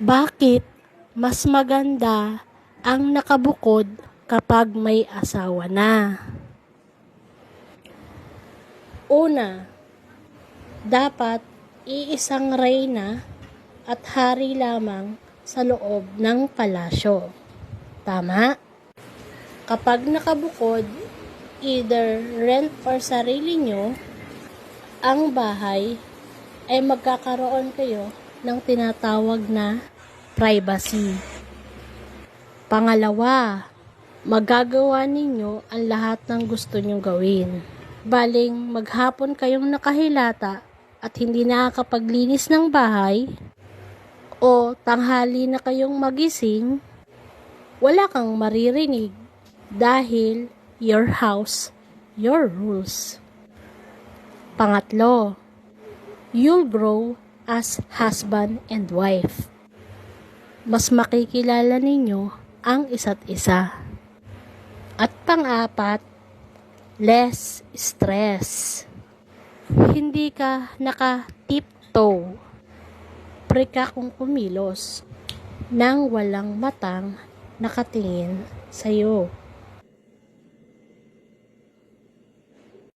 Bakit mas maganda ang nakabukod kapag may asawa na? Una, dapat iisang reyna at hari lamang sa loob ng palasyo. Tama? Kapag nakabukod, either rent or sarili nyo, ang bahay ay magkakaroon kayo ng tinatawag na privacy. Pangalawa, magagawa ninyo ang lahat ng gusto nyong gawin. Baling maghapon kayong nakahilata at hindi nakakapaglinis ng bahay, o tanghali na kayong magising, wala kang maririnig dahil your house, your rules. Pangatlo, you'll grow as husband and wife. Mas makikilala ninyo ang isa't isa. At pang-apat, less stress. Hindi ka naka-tiptoe. Pre ka kung kumilos nang walang matang nakatingin sa'yo.